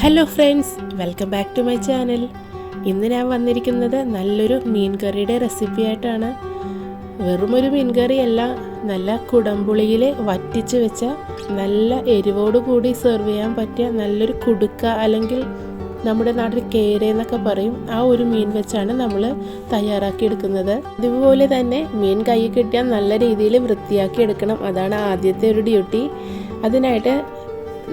Hello friends welcome back to my channel ഇന്ന് ഞാൻ വന്നിരിക്കുന്നത് നല്ലൊരു മീൻ കറിയുടെ റെസിപ്പി ആയിട്ടാണ്. വെറുമൊരു മീൻ കറിയല്ല നല്ല കുടംപുളിയിൽ വറ്റിച്ച് വെച്ച നല്ല എരിവോട് കൂടി സെർവ് ചെയ്യാൻ പറ്റിയ നല്ലൊരു കുടുക്ക അല്ലെങ്കിൽ നമ്മുടെ നാട്ടിൽ കേര എന്നൊക്കെ പറയും ആ ഒരു മീൻ വെച്ചാണ് നമ്മൾ തയ്യാറാക്കി എടുക്കുന്നത് ഇതുപോലെ തന്നെ മീൻ കൈ കിട്ടിയാൽ നല്ല രീതിയിൽ വൃത്തിയാക്കി എടുക്കണം അതാണ് ആദ്യത്തെ ഒരു ഡ്യൂട്ടി അതിനായിട്ട്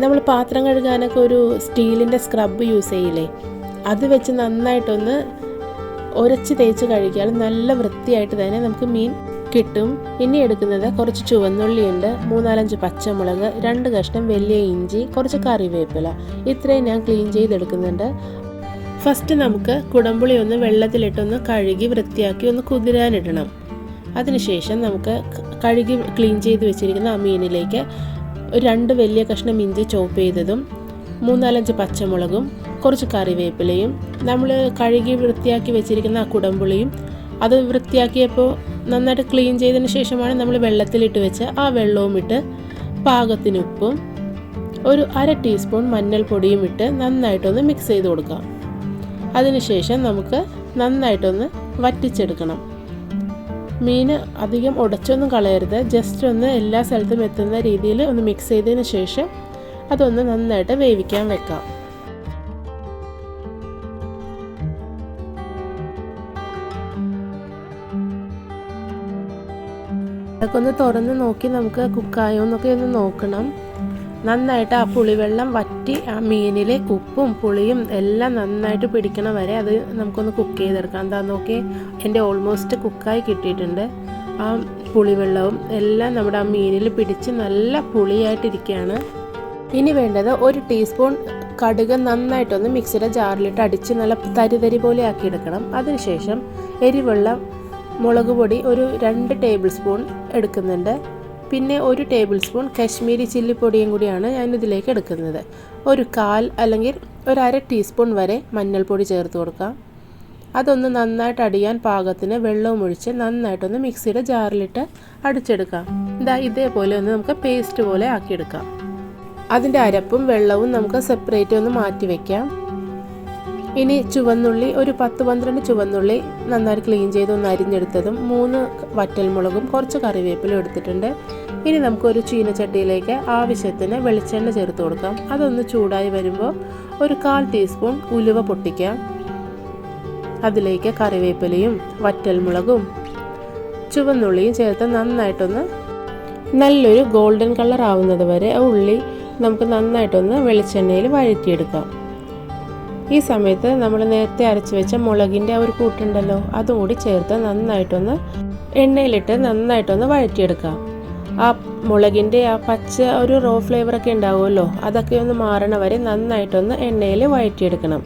നമ്മൾ പാത്രം കഴുകാനൊക്കെ ഒരു സ്റ്റീലിന്റെ സ്ക്രബ് യൂസ് ചെയ്യില്ലേ? അത് വെച്ച് നന്നായിട്ടൊന്ന് ഉരച്ച് തേച്ച് കഴുകിയാൽ നല്ല വൃത്തിയായിട്ട് തന്നെ നമുക്ക് മീൻ കിട്ടും. ഇനി എടുക്കുന്നത് കുറച്ച് ചുവന്നുള്ളിയുണ്ട് മൂന്നാലഞ്ച് പച്ചമുളക് രണ്ട് കഷ്ണം വലിയ ഇഞ്ചി കുറച്ച് കറിവേപ്പില. ഇത്രയും ഞാൻ ക്ലീൻ ചെയ്തെടുക്കുന്നുണ്ട്. ഫസ്റ്റ് നമുക്ക് കുടമ്പുളി ഒന്ന് വെള്ളത്തിലിട്ടൊന്ന് കഴുകി വൃത്തിയാക്കി ഒന്ന് കുതിരാനിടണം. അതിനുശേഷം നമുക്ക് കഴുകി ക്ലീൻ ചെയ്ത് വെച്ചിരിക്കുന്ന ആ മീനിലേക്ക് ഒരു രണ്ട് വലിയ കഷ്ണം ഇഞ്ചി ചോപ്പ് ചെയ്തതും മൂന്നാലഞ്ച് പച്ചമുളകും കുറച്ച് കറിവേപ്പിലയും നമ്മൾ കഴുകി വൃത്തിയാക്കി വെച്ചിരിക്കുന്ന ആ കുടംപുളിയും അത് വൃത്തിയാക്കിയപ്പോൾ നന്നായിട്ട് ക്ലീൻ ചെയ്തതിന് ശേഷമാണ് നമ്മൾ വെള്ളത്തിലിട്ട് വെച്ച് ആ വെള്ളവും ഇട്ട് പാകത്തിന് ഉപ്പും ഒരു അര ടീസ്പൂൺ മഞ്ഞൾപ്പൊടിയും ഇട്ട് നന്നായിട്ടൊന്ന് മിക്സ് ചെയ്ത് കൊടുക്കാം. അതിനുശേഷം നമുക്ക് നന്നായിട്ടൊന്ന് വറ്റിച്ചെടുക്കണം. മീൻ അധികം ഉടച്ചൊന്നും കളയരുത്. ജസ്റ്റ് ഒന്ന് എല്ലാ സ്ഥലത്തും എത്തുന്ന രീതിയിൽ ഒന്ന് മിക്സ് ചെയ്തതിന് ശേഷം അതൊന്ന് നന്നായിട്ട് വേവിക്കാൻ വെക്കാം. അതൊക്കെ ഒന്ന് തുറന്ന് നോക്കി നമുക്ക് കുക്കായോ എന്നൊക്കെ ഒന്ന് നോക്കണം. നന്നായിട്ട് ആ പുളിവെള്ളം വറ്റി ആ മീനിലെ ഉപ്പും പുളിയും എല്ലാം നന്നായിട്ട് പിടിക്കണ വരെ അത് നമുക്കൊന്ന് കുക്ക് ചെയ്തെടുക്കാം. എന്താ നോക്കി എന്റെ ഓൾമോസ്റ്റ് കുക്കായി കിട്ടിയിട്ടുണ്ട്. ആ പുളിവെള്ളവും എല്ലാം നമ്മുടെ ആ മീനിൽ പിടിച്ച് നല്ല പുളിയായിട്ടിരിക്കുകയാണ്. ഇനി വേണ്ടത് ഒരു ടീസ്പൂൺ കടുക് നന്നായിട്ടൊന്ന് മിക്സിയുടെ ജാറിലിട്ട് അടിച്ച് നല്ല തരി തരി പോലെ ആക്കിയെടുക്കണം. അതിനുശേഷം എരിവെള്ളം മുളക് പൊടി ഒരു രണ്ട് ടേബിൾ സ്പൂൺ എടുക്കുന്നുണ്ട്. പിന്നെ ഒരു ടേബിൾ സ്പൂൺ കശ്മീരി ചില്ലി പൊടിയും കൂടിയാണ് ഞാൻ ഇതിലേക്ക് എടുക്കുന്നത്. ഒരു കാൽ അല്ലെങ്കിൽ ഒരു അര ടീസ്പൂൺ വരെ മഞ്ഞൾപ്പൊടി ചേർത്ത് കൊടുക്കാം. അതൊന്ന് നന്നായിട്ട് അടിയാൻ പാകത്തിന് വെള്ളവും ഒഴിച്ച് നന്നായിട്ടൊന്ന് മിക്സിയുടെ ജാറിലിട്ട് അടിച്ചെടുക്കാം. ഇതാ ഇതേപോലെ ഒന്ന് നമുക്ക് പേസ്റ്റ് പോലെ ആക്കിയെടുക്കാം. അതിന്റെ അരപ്പും വെള്ളവും നമുക്ക് സെപ്പറേറ്റ് ഒന്ന് മാറ്റി വയ്ക്കാം ഇനി ചുവന്നുള്ളി ഒരു പത്ത് പന്ത്രണ്ട് ചുവന്നുള്ളി നന്നായിട്ട് ക്ലീൻ ചെയ്ത് ഒന്ന് അരിഞ്ഞെടുത്തതും മൂന്ന് വറ്റൽമുളകും കുറച്ച് കറിവേപ്പിലും എടുത്തിട്ടുണ്ട്. ഇനി നമുക്കൊരു ചീനച്ചട്ടിയിലേക്ക് ആവശ്യത്തിന് വെളിച്ചെണ്ണ ചേർത്ത് കൊടുക്കാം. അതൊന്ന് ചൂടായി വരുമ്പോൾ ഒരു കാൽ ടീസ്പൂൺ ഉലുവ പൊട്ടിക്കാം. അതിലേക്ക് കറിവേപ്പിലയും വറ്റൽമുളകും ചുവന്നുള്ളിയും ചേർത്ത് നന്നായിട്ടൊന്ന് നല്ലൊരു ഗോൾഡൻ കളർ ആവുന്നത് വരെ ആ ഉള്ളി നമുക്ക് നന്നായിട്ടൊന്ന് വെളിച്ചെണ്ണയിൽ വഴറ്റിയെടുക്കാം. ഈ സമയത്ത് നമ്മൾ നേരത്തെ അരച്ച് വെച്ച മുളകിന്റെ ആ ഒരു കൂട്ടുണ്ടല്ലോ അതും കൂടി ചേർത്ത് നന്നായിട്ടൊന്ന് എണ്ണയിലിട്ട് നന്നായിട്ടൊന്ന് വഴറ്റിയെടുക്കാം. ആ മുളകിന്റെ ആ പച്ച ഒരു റോ ഫ്ലേവറൊക്കെ ഉണ്ടാവുമല്ലോ അതൊക്കെ ഒന്ന് മാറണ വരെ നന്നായിട്ടൊന്ന് എണ്ണയിൽ വഴറ്റിയെടുക്കണം.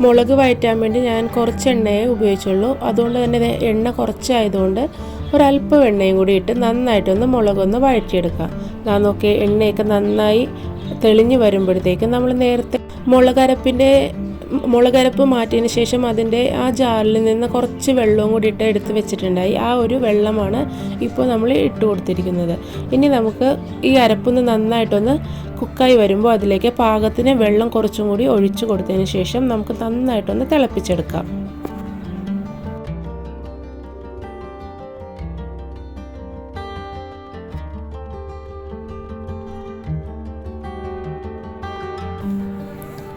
മുളക് വഴറ്റാൻ വേണ്ടി ഞാൻ കുറച്ച് എണ്ണയെ ഉപയോഗിച്ചുള്ളൂ. അതുകൊണ്ട് തന്നെ എണ്ണ കുറച്ചായതുകൊണ്ട് ഒരല്പം എണ്ണയും കൂടി ഇട്ട് നന്നായിട്ടൊന്ന് മുളകൊന്ന് വഴറ്റിയെടുക്കാം. ഞാൻ നോക്കി എണ്ണയൊക്കെ നന്നായി തെളിഞ്ഞു വരുമ്പോഴത്തേക്കും നമ്മൾ നേരത്തെ മുളകരപ്പിന്റെ മുളകരപ്പ് മാറ്റിയതിന് ശേഷം അതിന്റെ ആ ജാറിൽ നിന്ന് കുറച്ച് വെള്ളവും കൂടി ഇട്ട് എടുത്ത് വെച്ചിട്ടുണ്ടായി. ആ ഒരു വെള്ളമാണ് ഇപ്പോൾ നമ്മൾ ഇട്ട് കൊടുത്തിരിക്കുന്നത്. ഇനി നമുക്ക് ഈ അരപ്പൊന്ന് നന്നായിട്ടൊന്ന് കുക്കായി വരുമ്പോൾ അതിലേക്ക് പാകത്തിന് വെള്ളം കുറച്ചും കൂടി ഒഴിച്ചു കൊടുത്തതിന് ശേഷം നമുക്ക് നന്നായിട്ടൊന്ന് തിളപ്പിച്ചെടുക്കാം.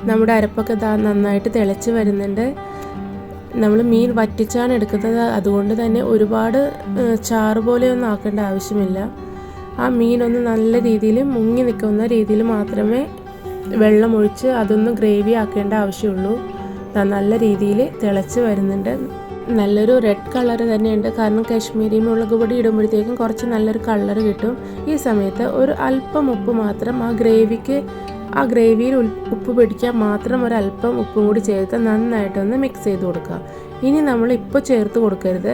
നമ്മുടെ അരപ്പൊക്കെ ഇതാ നന്നായിട്ട് തിളച്ച് വരുന്നുണ്ട്. നമ്മൾ മീൻ വറ്റിച്ചാണ് എടുക്കുന്നത്. അതുകൊണ്ട് തന്നെ ഒരുപാട് ചാറ് പോലെയൊന്നും ആക്കേണ്ട ആവശ്യമില്ല. ആ മീനൊന്ന് നല്ല രീതിയിൽ മുങ്ങി നിൽക്കുന്ന രീതിയിൽ മാത്രമേ വെള്ളം ഒഴിച്ച് അതൊന്ന് ഗ്രേവി ആക്കേണ്ട ആവശ്യമുള്ളൂ. നല്ല രീതിയിൽ തിളച്ച് വരുന്നുണ്ട്. നല്ലൊരു റെഡ് കളർ തന്നെയുണ്ട്. കാരണം കാശ്മീരി മുളക് പൊടി ഇടുമ്പോഴത്തേക്കും കുറച്ച് നല്ലൊരു കളർ കിട്ടും. ഈ സമയത്ത് ഒരു അല്പം ഉപ്പ് മാത്രം ആ ഗ്രേവിക്ക് ആ ഗ്രേവിയിൽ ഉപ്പ് പിടിക്കാൻ മാത്രം ഒരല്പം ഉപ്പും കൂടി ചേർത്ത് നന്നായിട്ടൊന്ന് മിക്സ് ചെയ്ത് കൊടുക്കുക. ഇനി നമ്മൾ ഇപ്പോൾ ചേർത്ത് കൊടുക്കരുത്.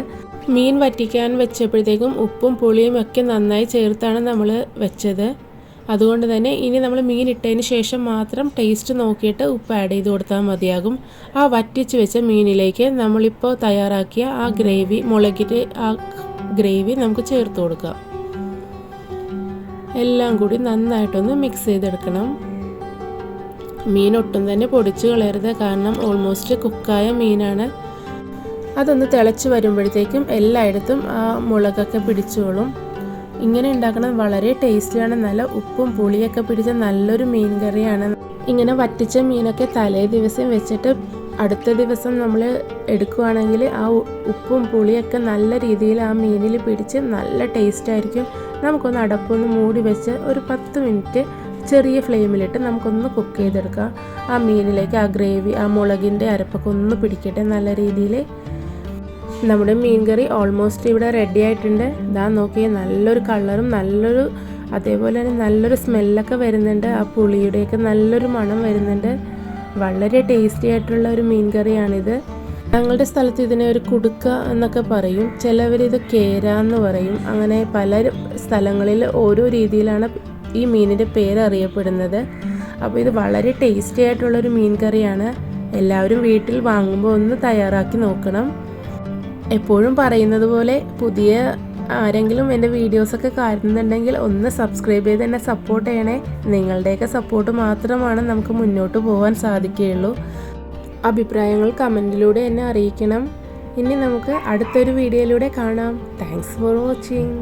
മീൻ വറ്റിക്കാൻ വെച്ചപ്പോഴത്തേക്കും ഉപ്പും പുളിയും ഒക്കെ നന്നായി ചേർത്താണ് നമ്മൾ വെച്ചത്. അതുകൊണ്ട് തന്നെ ഇനി നമ്മൾ മീൻ ഇട്ടതിന് ശേഷം മാത്രം ടേസ്റ്റ് നോക്കിയിട്ട് ഉപ്പ് ആഡ് ചെയ്ത് കൊടുത്താൽ മതിയാകും. ആ വറ്റിച്ച് വെച്ച മീനിലേക്ക് നമ്മളിപ്പോൾ തയ്യാറാക്കിയ ആ ഗ്രേവി മുളകിന്റെ ആ ഗ്രേവി നമുക്ക് ചേർത്ത് കൊടുക്കാം. എല്ലാം കൂടി നന്നായിട്ടൊന്ന് മിക്സ് ചെയ്തെടുക്കണം. മീൻ ഒട്ടും തന്നെ പൊടിച്ച് കളയരുത്. കാരണം ഓൾമോസ്റ്റ് കുക്കായ മീനാണ്. അതൊന്ന് തിളച്ച് വരുമ്പോഴത്തേക്കും എല്ലായിടത്തും ആ മുളകൊക്കെ പിടിച്ചോളും. ഇങ്ങനെ ഉണ്ടാക്കുന്നത് വളരെ ടേസ്റ്റിയാണ് നല്ല ഉപ്പും പുളിയൊക്കെ പിടിച്ച നല്ലൊരു മീൻ കറിയാണ്. ഇങ്ങനെ വറ്റിച്ച മീനൊക്കെ തലേ ദിവസം വെച്ചിട്ട് അടുത്ത ദിവസം നമ്മൾ എടുക്കുകയാണെങ്കിൽ ആ ഉപ്പും പുളിയൊക്കെ നല്ല രീതിയിൽ ആ മീനിൽ പിടിച്ച് നല്ല ടേസ്റ്റ് ആയിരിക്കും. നമുക്കൊന്ന് അടപ്പൊന്ന് മൂടി വെച്ച് ഒരു പത്ത് മിനിറ്റ് ചെറിയ ഫ്ലെയിമിലിട്ട് നമുക്കൊന്ന് കുക്ക് ചെയ്തെടുക്കാം. ആ മീനിലേക്ക് ആ ഗ്രേവി ആ മുളകിന്റെ അരപ്പൊക്കെ ഒന്ന് പിടിക്കട്ടെ നല്ല രീതിയിൽ. നമ്മുടെ മീൻ കറി ഓൾമോസ്റ്റ് ഇവിടെ റെഡി ആയിട്ടുണ്ട്. ഇതാ നോക്കിയേ നല്ലൊരു കളറും നല്ലൊരു അതേപോലെ തന്നെ നല്ലൊരു സ്മെല്ലൊക്കെ വരുന്നുണ്ട്. ആ പുളിയുടെയൊക്കെ നല്ലൊരു മണം വരുന്നുണ്ട്. വളരെ ടേസ്റ്റി ആയിട്ടുള്ള ഒരു മീൻ കറിയാണിത് ഞങ്ങളുടെ സ്ഥലത്ത് ഇതിനെ ഒരു കുടുക്ക എന്നൊക്കെ പറയും. ചിലവർ ഇത് കേര എന്ന് പറയും. അങ്ങനെ പല സ്ഥലങ്ങളിൽ ഓരോ രീതിയിലാണ് ഈ മീനിന്റെ പേര് അറിയപ്പെടുന്നത് അപ്പോൾ ഇത് വളരെ ടേസ്റ്റി ആയിട്ടുള്ളൊരു മീൻ കറിയാണ് എല്ലാവരും വീട്ടിൽ വാങ്ങുമ്പോൾ ഒന്ന് തയ്യാറാക്കി നോക്കണം. എപ്പോഴും പറയുന്നത് പോലെ പുതിയ ആരെങ്കിലും എന്റെ വീഡിയോസൊക്കെ കാണുന്നുണ്ടെങ്കിൽ ഒന്ന് സബ്സ്ക്രൈബ് ചെയ്ത് എന്നെ സപ്പോർട്ട് ചെയ്യണേ. നിങ്ങളുടെയൊക്കെ സപ്പോർട്ട് മാത്രമാണ് നമുക്ക് മുന്നോട്ട് പോകാൻ സാധിക്കുകയുള്ളൂ. അഭിപ്രായങ്ങൾ കമന്റിലൂടെ എന്നെ അറിയിക്കണം. ഇനി നമുക്ക് അടുത്തൊരു വീഡിയോയിലൂടെ കാണാം. Thanks for watching